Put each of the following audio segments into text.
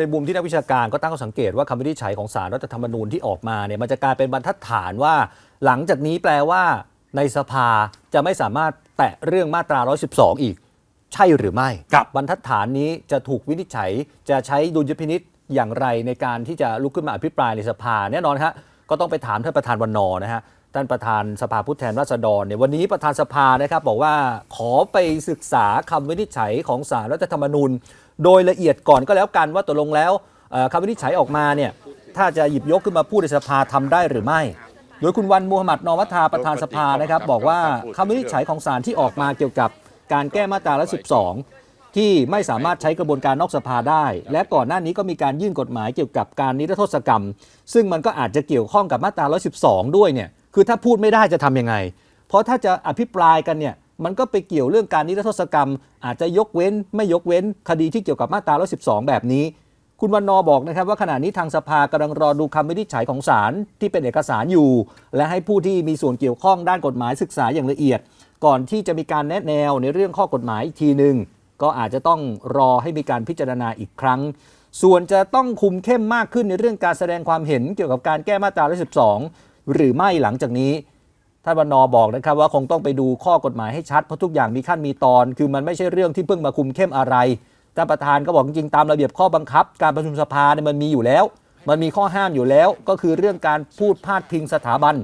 ในมุมที่นักวิชาการก็ตั้งข้อสังเกตว่าคำวินิจฉัยของสารรัฐธรรมนูญที่ออกมาเนี่ยมันจะกลายเป็นบรรทัดฐานว่า หลังจากนี้แปลว่า ในสภาจะไม่สามารถแตะเรื่องมาตรา 112 อีก ใช่หรือไม่ครับบรรทัดฐานนี้จะถูกวินิจฉัยจะใช้ดุลยพินิษอย่างไรในการที่จะลุกขึ้นมาอภิปรายในสภาแน่นอนฮะก็ต้องไปถามท่านประธานวันนอร์นะฮะท่านประธานสภาผู้แทนราษฎรเนี่ยวันนี้ประธานสภานะครับบอกว่าขอไปศึกษาคำวินิจฉัยของสารรัฐธรรมนูญ โดยละเอียดก่อนก็แล้วกันว่าตกลงแล้วคำวินิจฉัยออกมาเนี่ยถ้าจะหยิบยกขึ้นมาพูดในสภาทำได้หรือไม่ โดยคุณวันมูฮัมหมัดนอมัทาประธานสภานะครับ บอกว่าคำวินิจฉัยของศาลที่ออกมาเกี่ยวกับการแก้มาตราละ12 ที่ไม่สามารถใช้กระบวนการนอกสภาได้ และก่อนหน้านี้ก็มีการยื่นกฎหมายเกี่ยวกับการนิรโทษกรรม ซึ่งมันก็อาจจะเกี่ยวข้องกับมาตรา112 ด้วยเนี่ยคือถ้าพูดไม่ได้จะทำยังไง เพราะถ้าจะอภิปรายกันเนี่ย มันก็ไปเกี่ยวเรื่องการนิรโทษกรรม อาจจะยกเว้นไม่ยกเว้น คดีที่เกี่ยวกับมาตรา112 แบบนี้ คุณวันนอบอกนะครับว่าขณะนี้ทางสภากำลังรอดูคำวินิจฉัยของศาลที่เป็นเอกสารอยู่ และให้ผู้ที่มีส่วนเกี่ยวข้องด้านกฎหมายศึกษาอย่างละเอียด ก่อนที่จะมีการแนะแนวในเรื่องข้อกฎหมายอีกทีหนึ่งก็อาจจะต้องรอให้มีการพิจารณาอีกครั้ง ส่วนจะต้องคุมเข้มมากขึ้นในเรื่องการแสดงความเห็นเกี่ยวกับการแก้มาตรา112 หรือไม่หลังจากนี้ ท่านวันนอบอกนะครับว่าคงต้องไปดูข้อกฎหมายให้ชัดเพราะทุกอย่างมีขั้นมีตอน คือมันไม่ใช่เรื่องที่เพิ่งมาคุมเข้มอะไรท่านประธานก็บอกจริงๆตามระเบียบข้อบังคับ การประชุมสภาเนี่ยมันมีอยู่แล้ว มันมีข้อห้ามอยู่แล้ว ก็คือเรื่องการพูดพาดพิงสถาบัน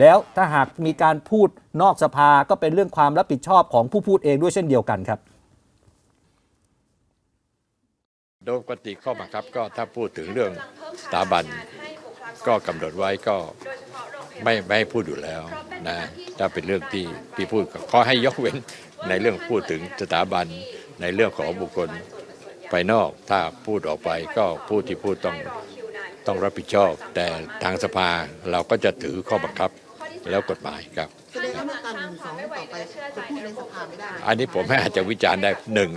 แล้วถ้าหากมีการพูดนอกสภาก็เป็นเรื่องความรับผิดชอบของผู้พูดเองด้วยเช่นเดียวกันครับ โดยปกติข้อบังคับก็ถ้าพูดถึงเรื่องสถาบันก็กำหนดไว้ก็ ไม่ไม่ให้พูดอยู่แล้วนะถ้าเป็นเรื่องที่ที่พูดก็ขอให้ยกเว้นในเรื่องพูดถึงสถาบันในเรื่องของบุคคลภายนอกถ้าพูดออกไปก็ผู้ที่พูดต้องต้องรับผิดชอบ แต่ทางสภาเราก็จะถือข้อบังคับแล้วกฎหมายครับแสดงว่ามาตราหนึ่งสองต่อไปจะพูดในสภาไม่ได้อันนี้ผมไม่อาจจะวิจารณ์ได้หนึ่ง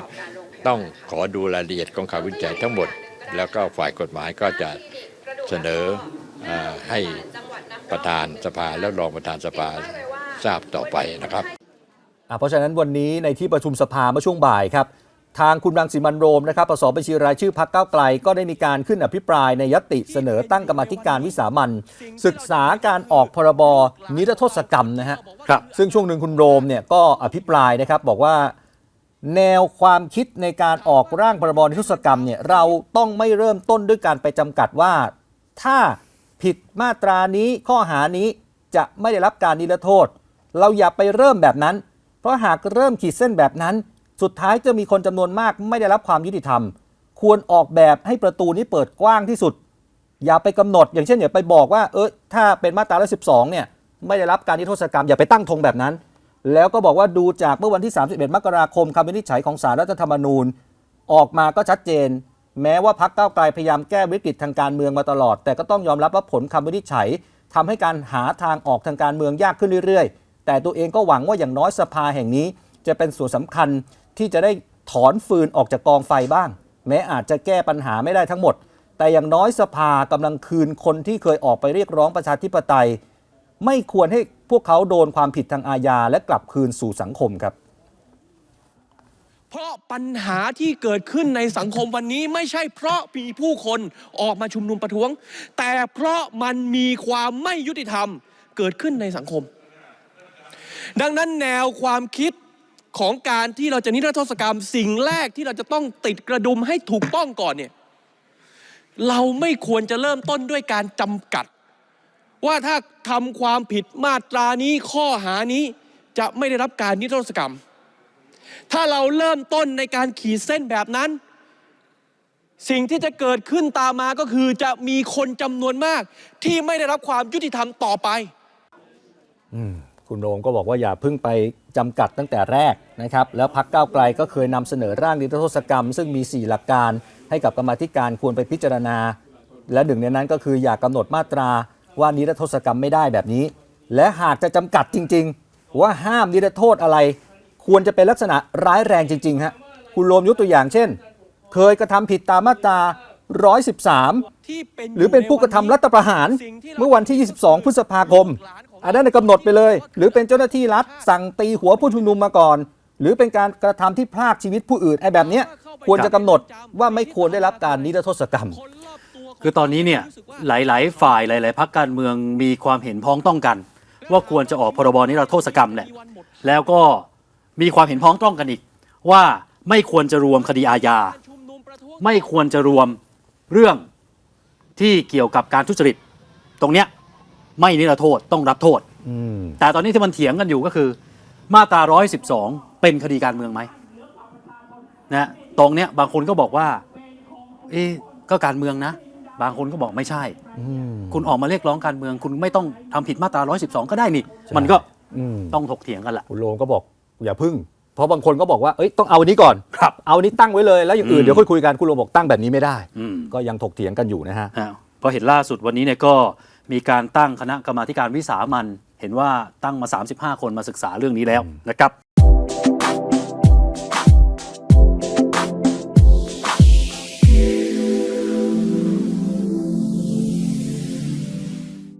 ต้องขอดูรายละเอียดของคำวิจัยทั้งหมด แล้วก็ฝ่ายกฎหมายก็จะเสนอเออให้ ประธานสภาและรองประธานสภาทราบต่อไปนะครับเพราะฉะนั้นวันนี้ในที่ประชุมสภาเมื่อช่วงบ่ายครับทางคุณรังสิมันโรมนะครับปสบัญชีรายชื่อพักเก้าไกล ก็ได้มีการขึ้นอภิปรายในยติเสนอตั้งกรรมธิการวิสามันศึกษาการออกพรบนิรโทษกรรมนะฮะครับซึ่งช่วงหนึ่งคุณโรมเนี่ยก็อภิปรายนะครับบอกว่าแนวความคิดในการออกร่างพรบนิรโทษกรรมเนี่ยเราต้องไม่เริ่มต้นด้วยการไปจำกัดว่า ถ้า ผิดมาตรานี้ข้อหานี้จะไม่ได้รับการนิรโทษ เราอย่าไปเริ่มแบบนั้น เพราะหากเริ่มขีดเส้นแบบนั้น สุดท้ายจะมีคนจำนวนมากไม่ได้รับความยุติธรรม ควรออกแบบให้ประตูนี้เปิดกว้างที่สุด อย่าไปกำหนด อย่างเช่นอย่าไปบอกว่า เออถ้าเป็นมาตราละ12เนี่ยไม่ได้รับการนิรโทษกรรมอย่าไปตั้งธงแบบนั้น แล้วก็บอกว่าดูจากเมื่อวันที่ 31 มกราคมคำวินิจฉัยของสารรัฐธรรมนูญ ออกมาก็ชัดเจน แม้ว่าพักเก้าไกลพยายามแก้วิกฤตทางการเมืองมาตลอด แต่ก็ต้องยอมรับว่าผลคำวินิจฉัยทำให้การหาทางออกทางการเมืองยากขึ้นเรื่อยๆ แต่ตัวเองก็หวังว่าอย่างน้อยสภาแห่งนี้ จะเป็นส่วนสำคัญที่จะได้ถอนฟืนออกจากกองไฟบ้าง แม้อาจจะแก้ปัญหาไม่ได้ทั้งหมด แต่อย่างน้อยสภากำลังคืนคนที่เคยออกไปเรียกร้องประชาธิปไตย ไม่ควรให้พวกเขาโดนความผิดทางอาญาและกลับคืนสู่สังคมครับ ราะปัญหาที่เกิดขึ้นในสังคมวันนี้ไม่ใช่เพราะมีผู้คนออกมาชุมนุมประท้วง แต่เพราะมันมีความไม่ยุติธรรมเกิดขึ้นในสังคม ดังนั้นแนวความคิดของการที่เราจะนิรโทษกรรมสิ่งแรกที่เราจะต้องติดกระดุมให้ถูกต้องก่อนเนี่ยเราไม่ควรจะเริ่มต้นด้วยการจำกัด ว่าถ้าทำความผิดมาตรานี้ข้อหานี้จะไม่ได้รับการนิรโทษกรรม ถ้าเราเริ่มต้นในการขีดเส้นแบบนั้น สิ่งที่จะเกิดขึ้นตามมาก็คือจะมีคนจำนวนมาก ที่ไม่ได้รับความยุติธรรมต่อไปคุณโรมก็บอกว่าอย่าเพิ่งไปจำกัดตั้งแต่แรกนะครับ แล้วพักก้าวไกลก็เคยนำเสนอร่างนิรโทษกรรม ซึ่งมี 4 หลักการให้กับกรรมธิการควรไปพิจารณา และหนึ่งในนั้นก็คืออย่ากำหนดมาตราว่านิรโทษกรรมไม่ได้แบบนี้ และหากจะจำกัดจริง ๆ ว่าห้ามนิรโทษอะไร ควรจะเป็นลักษณะร้ายแรงจริงๆฮะคุณโรมยกตัวอย่างเช่น เคยกระทำผิดตามมาตรา 113 หรือเป็นผู้กระทำรัฐประหาร เมื่อวันที่ 22 พฤษภาคม อันนั้นนะกำหนดไปเลย หรือเป็นเจ้าหน้าที่รัฐสั่งตีหัวผู้ชุมนุมมาก่อน หรือเป็นการกระทำที่พรากชีวิตผู้อื่นไอ้แบบเนี้ยควรจะกำหนดว่าไม่ควรได้รับการนิรโทษกรรม คือตอนนี้เนี่ยหลาย ๆ ฝ่ายหลาย ๆพักการเมืองมีความเห็นพ้องต้องกัน ว่าควรจะออกพรบนิรโทษกรรมแหละแล้วก็ มีความเห็นพ้องต้องกันอีก ว่าไม่ควรจะรวมคดีอาญาชุมนุมประท้วงไม่ควรจะรวมเรื่องที่เกี่ยวกับการทุจริต ตรงเนี้ยไม่นิรโทษต้องรับโทษ อืม แต่ตอนนี้ที่มันเถียงกันอยู่ก็คือ มาตรา 112 เป็นคดีการเมืองไหมนะตรงเนี้ยบางคนก็บอกว่า เอ๊ะก็การเมืองนะ บางคนก็บอกไม่ใช่ อืม คุณออกมาเรียกร้องการเมือง คุณไม่ต้องทำผิดมาตรา 112 ก็ได้นี่ใช่มันก็อืมต้องถกเถียงกันแหละ คุณโรมก็บอก อย่าพึ่ง เพราะบางคนก็บอกว่าเอ้ยต้องเอาอันนี้ก่อนครับ เอาอันนี้ตั้งไว้เลยแล้วอย่างอื่นอืมเดี๋ยวค่อยคุยกันคุณโรมบอกตั้งแบบนี้ไม่ได้ อืมก็ยังถกเถียงกันอยู่นะฮะอ่าพอเห็นล่าสุดวันนี้เนี่ยก็มีการตั้งคณะกรรมาธิการวิสามันเห็นว่าตั้งมา 35 คนมาศึกษาเรื่องนี้แล้วนะครับ